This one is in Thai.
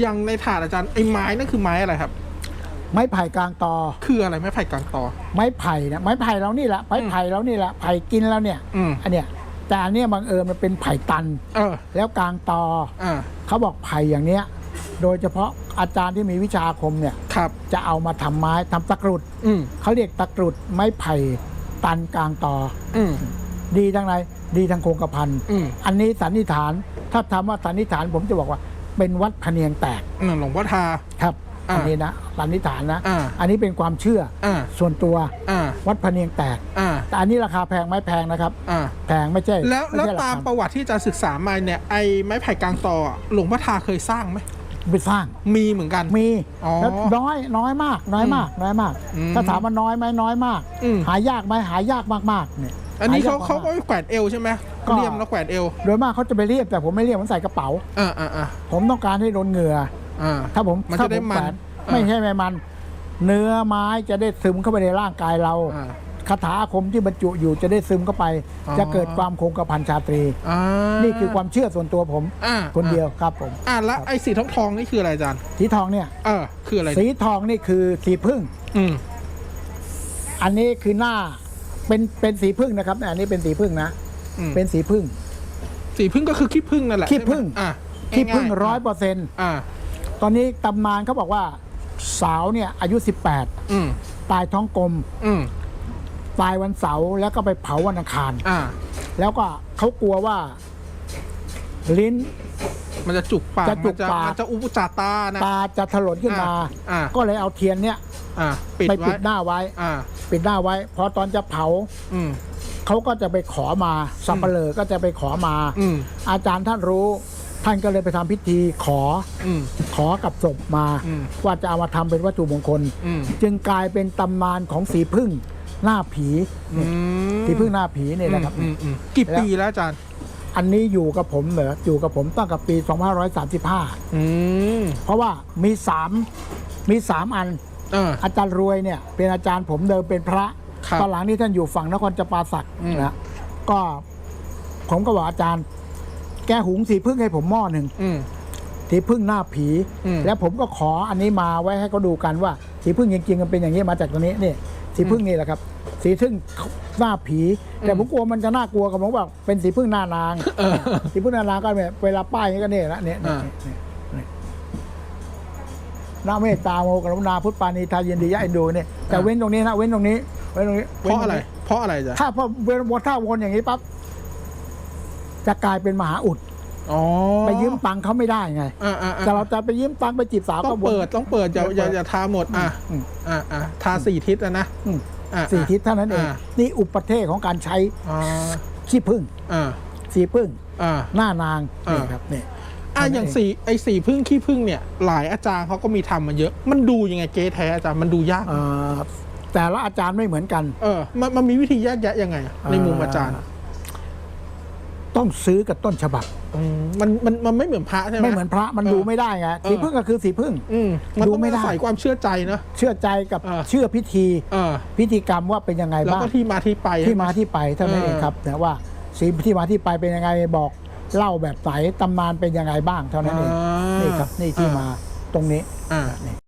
อย่างในถาดอาจารย์ไอ้ไม้นั่นคือไม้อะไรครับ ไม้ไผ่กลางตอ คืออะไรไม้ไผ่กลางตอ ไม้ไผ่นะไม้ไผ่เรานี่แหละไม้ไผ่เรานี่แหละไผ่กินแล้วเนี่ยอืม อันเนี้ยแต่อันเนี้ยบังเอิญมันเป็นไผ่ตัน เออแล้วกลางตออ่าเขาบอกไผ่อย่างเนี้ย โดยเฉพาะอาจารย์ที่มีวิชาอาคมเนี่ยครับ จะเอามาทำไม้ทำตะกรุดอืมเขาเรียกตะกรุดไม้ไผ่ตันกลางตอ อืม ดีทั้งไหนดีทั้งโครงกระพันอืม อันนี้สันนิษฐานถ้าทำว่าสันนิษฐานผมจะบอกว่า เป็นวัดพะเนียงแตกอืมหลวงพ่อทาครับอ่าอันนี้นะสันนิษฐานนะอ่าอันนี้เป็นความเชื่ออ่าส่วนตัวอ่าวัดพะเนียงแตกอ่าแต่อันนี้ราคาแพงไหมแพงนะครับอ่าแพงไม่ใช่ แล้วไม่แล้วใช่หกตามพันประวัติที่อาจารย์ศึกษามาเนี่ยไอ้ไม้ไผ่กลางตออะหลวงพ่อทาเคยสร้างไหมไปสร้างมีเหมือนกันมีอ๋อแล้วน้อยน้อยมาก น้อยมาก น้อยมากอืมถ้าถามว่าน้อยไหมน้อยมากอืมหายากไหมหายากมากๆเนี่ย อันนี้เขาหยกเขาก็มกแขวนเอวใช่ไหมก็เลี่ยมแล้วแขวนเอวๆโดยมากเขาจะไปเรียบแต่ผมไม่เรียบผมใส่กระเป๋า อ่าอ่าอ่าผมต้องการให้โดนเหงื่อ อ่า ถ้าผมมันถ้าจะได้ผมันแขวนอ่า ไม่ใช่ไม่มัน เนื้อไม้จะได้ซึมเข้าไปในร่างกายเราอ่า คาถาอาคมที่บรรจุอยู่จะได้ซึมเข้าไป อ๋อ จะเกิดความคงกระพันชาตรี อ่านี่คือความเชื่อส่วนตัวผมอ่าคนเดียวครับผม อ่าแล้วไอ้สีทองทองๆนี่คืออะไรอาจารย์สีทองเนี่ย เออคืออะไรสีทองนี่คือสีพึ่ง อืมอันนี้คือหน้า เป็นเป็นสีพึ่งนะครับอันนี้เป็นสีพึ่งนะอืมเป็นสีพึ่ง สีพึ่งก็คือขี้พึ่งนั่นแหละขี้ผึ้ง ใช่ไหมอะที่พึ่งง่ายๆร้อยเปอร์เซ็นต์อ่าตอนนี้ตำนานเขาบอกว่าสาวเนี่ยอายุ อืม18 ตายท้องกลม อืมตายวันเสาร์แล้วก็ไปเผาวันอังคาร อ่า แล้วก็เขากลัวว่า ลิ้น มันจะจุกปากจะจุกมันปาก มันจะอุปจาตานะ ตาจะถลนขึ้นมา อ่าก็เลยเอาเทียนเนี่ย อ่าปิดไปไว้ปิดหน้าไว้ อ่า ปิดหน้าไว้พอตอนจะเผาอืม เขาก็จะไปขอมาสับเปลอก็จะไปขอมา อืม อาจารย์ท่านรู้ ท่านก็เลยไปทำพิธีขออืม ขอกับศพมา อืม ว่าจะเอามาทำเป็นวัตถุมงคล อืมจึงกลายเป็นตำนานของสีพึ่งหน้าผีอืมสีพึ่งหน้าผีนี่แหละครับ อืมอืมกี่ปีแล้วอาจารย์ อันนี้อยู่กับผมเหรออยู่กับผมตั้งแต่ปี 2535 อืม เพราะว่ามีสามมีสามอันเอออาจารย์รวยเนี่ยเป็นอาจารย์ผมเดิมเป็นพระครับตอนหลังนี้ท่านอยู่ฝั่งนครจำปาสักอืม นะก็ผมก็บอกอาจารย์ แกหุงสีพึ่งให้ผมหม้อหนึ่ง อืม สีพึ่งหน้าผี อืมแล้วผมก็ขออันนี้มาไว้ให้เขาดูกันว่า สีพึ่งจริงๆมันเป็นอย่างนี้มาจากตัวนี้นี่สีพึ่งนี่แหละครับ สีพึ่งหน้าผี แต่ผมกลัวมันจะน่ากลัวกับผมว่าเป็นสีพึ่งหน้านาง เออสีพึ่งหน้านางก็เนี่ยเวลาป้ายอย่างนี้ก็เนี่ยละเนี่ยเนี่ยอ่า เนี่ยเนี่ยนาเมตตาโมกรุณาพุทธปานีทายินดียะเอ็นดูเนี่ยแต่เว้นตรงนี้นะเว้นตรงนี้เว้นตรงนี้เพราะอะไรว้นตงนี้เพราะอะไรอาจารย์ถ้าพอเวนวนถ้าวนอย่างนี้ปั๊บจะกลายเป็นมหาอุดอ๋อไปยืมตังค์เขาไม่ได้ไงอ่าอ่าอ่าแต่เราจะไปยืมตังค์ไปจีบสาวต้ก็องวนเปิดต้องเปิดอย่าอย่าเปิดอย่าทาหมดอะอืมอ่าอ่าทาสี่ทิศอะนะอืมอ่าสี่ทิศเท่านั้นเองอ่านี่อุปเทศของการใช้อ่าขี้พึ่งอ่าสีพึ่งอ่าหน้านางอ่านี่ครับนี่ อะเท่านั้นอย่างเองสีไอ้สีพึ่งขี้พึ่งเนี่ย หลายอาจารย์เขาก็มีทำมาเยอะ มันดูยังไงเก๊แท้อาจารย์มันดูยากเอ่อแต่ละอาจารย์ไม่เหมือนกัน เออ มันมันมีวิธีแยกแยะยังไงอะในมุมอาจารย์ ต้องซื้อกับต้นฉบับมมันมันมันไม่เหมือนพระใช่ไหมไม่เหมือนพระมันเออดูไม่ได้ไงเออสีพึ่งก็คือสีพึ่งอืมมันดูต้องไม่ได้อาศัยความเชื่อใจนะเชื่อใจกับเออเชื่อพิธีเออพิธีกรรมว่าเป็นยังไงแล้วบ้างก็ที่มาที่ไปที่มาที่ไปเท่านั้นเออเองครับแต่ว่าสีที่มาที่ไปเป็นยังไงบอก เล่าแบบไหนตำนานเป็นยังไงบ้างเท่านั้นเองอ่านี่ครับนี่ที่อ่ามมาตรงนี้อ่านี่